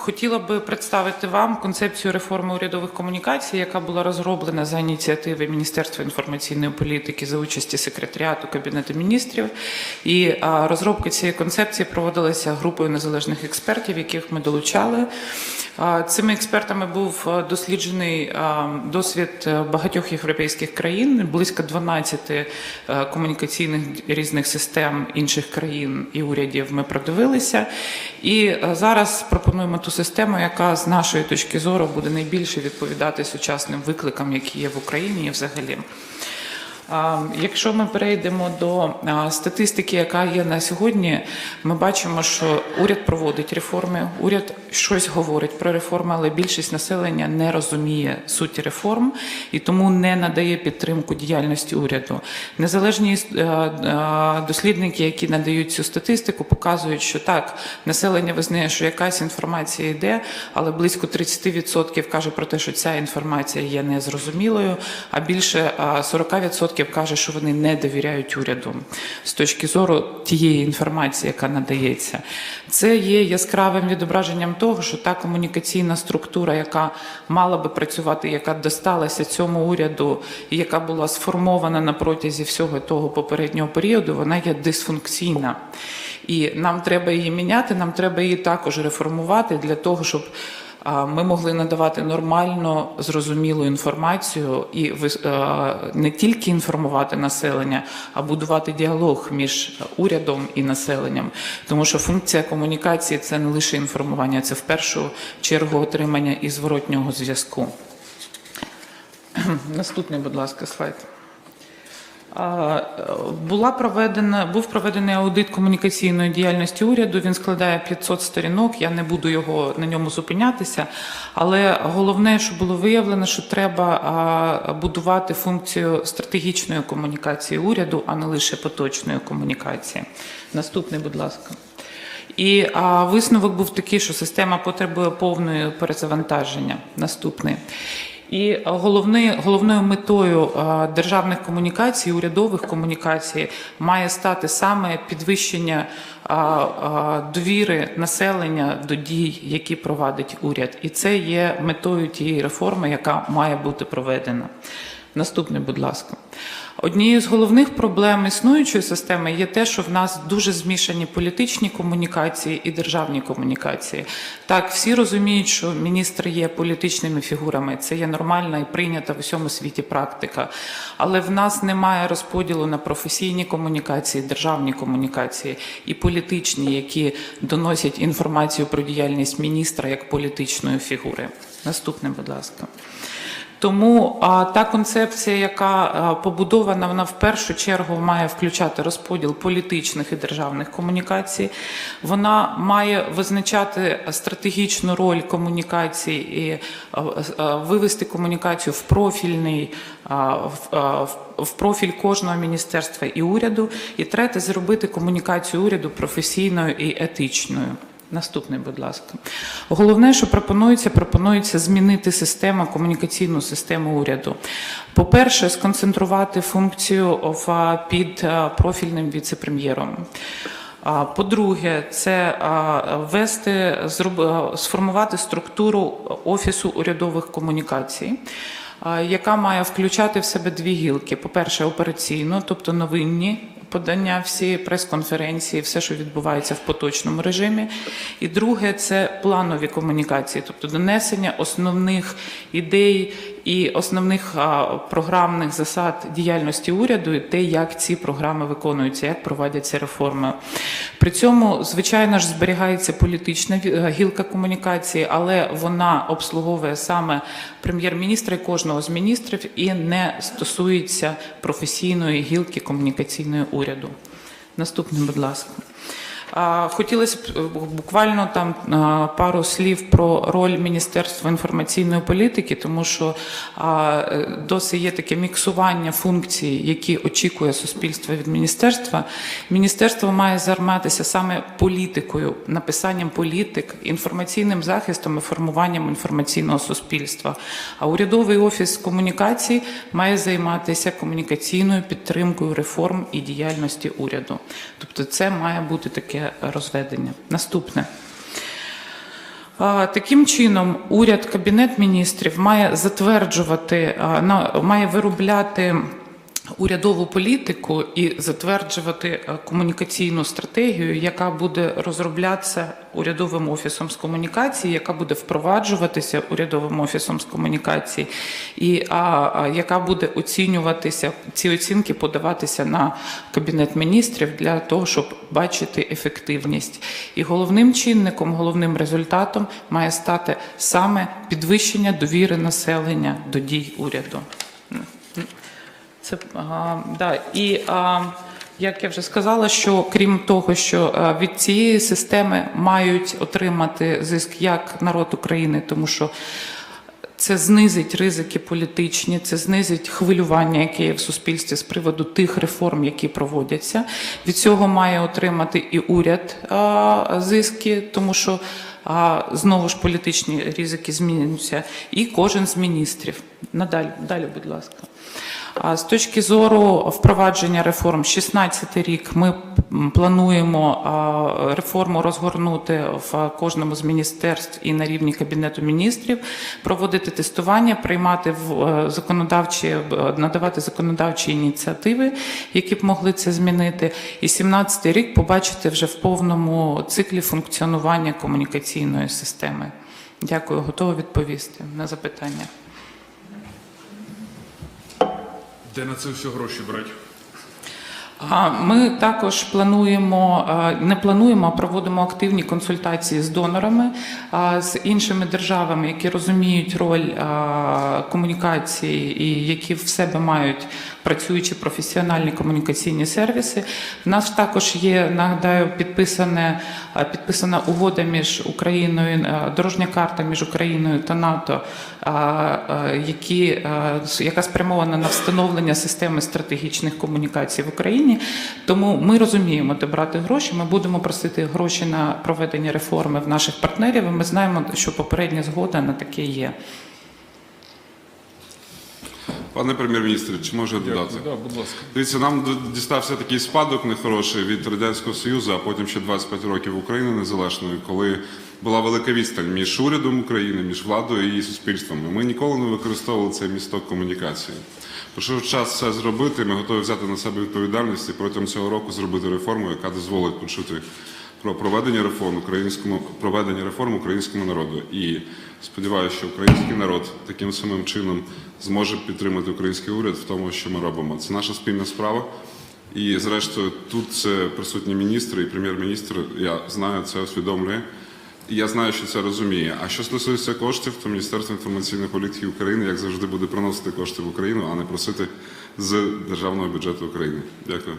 Хотіла би представити вам концепцію реформи урядових комунікацій, яка була розроблена за ініціативи Міністерства інформаційної політики за участі секретаріату Кабінету міністрів. І розробка цієї концепції проводилася групою незалежних експертів, яких ми долучали. Цими експертами був досліджений досвід е, багатьох європейських країн, близько 12 е, комунікаційних різних систем інших країн і урядів. Ми продивилися. І е, зараз пропонуємо ту систему, яка з нашої точки зору буде найбільше відповідати сучасним викликам, які є в Україні і взагалі. Якщо ми перейдемо до статистики, яка є на сьогодні, ми бачимо, що уряд проводить реформи, уряд щось говорить про реформи, але більшість населення не розуміє суті реформ і тому не надає підтримку діяльності уряду. Незалежні е, е, дослідники, які надають цю статистику, показують, що так, населення визнає, що якась інформація йде, але близько 30% каже про те, що ця інформація є незрозумілою, а більше е, 40% відсотків каже, що вони не довіряють уряду з точки зору тієї інформації, яка надається. Це є яскравим відображенням того, що та комунікаційна структура, яка мала би працювати, яка досталася цьому уряду, і яка була сформована на протязі всього того попереднього періоду, вона є дисфункційна. І нам треба її міняти, нам треба її також реформувати для того, щоб ми могли надавати нормально зрозумілу інформацію і не тільки інформувати населення, а будувати діалог між урядом і населенням. Тому що функція комунікації це не лише інформування, це в першу чергу отримання і зворотнього зв'язку. Наступний, будь ласка, слайд. Була проведена, був проведений аудит комунікаційної діяльності уряду. Він складає 500 сторінок. Я не буду його на ньому зупинятися. Але головне, що було виявлено, що треба будувати функцію стратегічної комунікації уряду, а не лише поточної комунікації. Наступний, будь ласка. І а, висновок був такий, що система потребує повної перезавантаження. Наступний. І головне, головною метою державних комунікацій, урядових комунікацій має стати саме підвищення а, а, довіри населення до дій, які провадить уряд. І це є метою тієї реформи, яка має бути проведена. Наступний, будь ласка. Однією з головних проблем існуючої системи є те, що в нас дуже змішані політичні комунікації і державні комунікації. Так, всі розуміють, що міністри є політичними фігурами. Це є нормальна і прийнята в усьому світі практика. Але в нас немає розподілу на професійні комунікації, державні комунікації і політичні, які доносять інформацію про діяльність міністра як політичної фігури. Наступне, будь ласка. Тому а, та концепція, яка а, побудована, вона в першу чергу має включати розподіл політичних і державних комунікацій. Вона має визначати стратегічну роль комунікації і а, а, вивести комунікацію в профільний а, в, а, в- в профіль кожного міністерства і уряду. І третє зробити комунікацію уряду професійною і етичною. Наступний, будь ласка. Головне, що пропонується, пропонується змінити систему, комунікаційну систему уряду. По-перше, сконцентрувати функцію під профільним віце-прем'єром. По-друге, це ввести, сформувати структуру Офісу урядових комунікацій, яка має включати в себе дві гілки. По-перше, операційну, тобто новинні подання, всі прес-конференції, все, що відбувається в поточному режимі. І друге це планові комунікації, тобто донесення основних ідей і основних програмних засад діяльності уряду, і те, як ці програми виконуються, як проводяться реформи. При цьому, звичайно ж, зберігається політична е, гілка комунікації, але вона обслуговує саме прем'єр-міністра і кожного з міністрів і не стосується професійної гілки комунікаційної уряду. Наступний, будь ласка. Хотілося б е, буквально там пару слів про роль Міністерства інформаційної політики, тому що е, є таке міксування функцій, які очікує суспільство від міністерства. Міністерство має займатися саме політикою, написанням політик, інформаційним захистом і формуванням інформаційного суспільства. А урядовий офіс комунікацій має займатися комунікаційною підтримкою реформ і діяльності уряду. Тобто, це має бути таке розведення. Наступне. Таким чином, уряд, кабінет міністрів має затверджувати, має виробляти урядову політику і затверджувати е, комунікаційну стратегію, яка буде розроблятися урядовим офісом з комунікації, яка буде впроваджуватися урядовим офісом з комунікації, і а, а, яка буде оцінюватися, ці оцінки подаватися на кабінет міністрів для того, щоб бачити ефективність. І головним чинником, головним результатом має стати саме підвищення довіри населення до дій уряду. Це а, да. І а, як я вже сказала, що крім того, що а, від цієї системи мають отримати зиск як народ України, тому що це знизить ризики політичні, це знизить хвилювання, яке є в суспільстві з приводу тих реформ, які проводяться. Від цього має отримати і уряд а, зиски, тому що а, знову ж політичні ризики змінюються, і кожен з міністрів. Надалі, далі, будь ласка. З точки зору впровадження реформ, 16 рік ми плануємо реформу розгорнути в кожному з міністерств і на рівні кабінету міністрів, проводити тестування, приймати в е, законодавчі, надавати законодавчі ініціативи, які б могли це змінити. І 17 рік побачити вже в повному циклі функціонування комунікаційної системи. Дякую, готова відповісти на запитання. Де на це все гроші брати? Ми також плануємо, не плануємо, а проводимо активні консультації з донорами, з іншими державами, які розуміють роль комунікації і які в себе мають працюючі професіональні комунікаційні сервіси. В нас також є, нагадаю, підписане, підписана угода між Україною, а, дорожня карта між Україною та НАТО, а, які, яка спрямована на встановлення системи стратегічних комунікацій в Україні. Тому ми розуміємо, де брати гроші. Ми будемо просити гроші на проведення реформи в наших партнерів. І ми знаємо, що попередня згода на таке є. Пане прем'єр-міністре, чи може додати? Да, будь ласка. Дивіться, нам дістався такий спадок нехороший від Радянського Союзу, а потім ще 25 років України незалежної, коли була велика відстань між урядом України, між владою і суспільством. І Ми ніколи не використовували цей місток комунікації. Прийшов час це зробити. Ми готові взяти на себе відповідальність і протягом цього року зробити реформу, яка дозволить почути про проведення реформ українському проведення реформ українському народу. І сподіваюся, що український народ таким самим чином зможе підтримати український уряд в тому, що ми робимо. Це наша спільна справа. І зрештою, тут це присутні міністри і прем'єр-міністр. Я знаю, це усвідомлює. І я знаю, що це розуміє. А що стосується коштів, то Міністерство інформаційної політики України, як завжди, буде приносити кошти в Україну, а не просити з державного бюджету України. Дякую.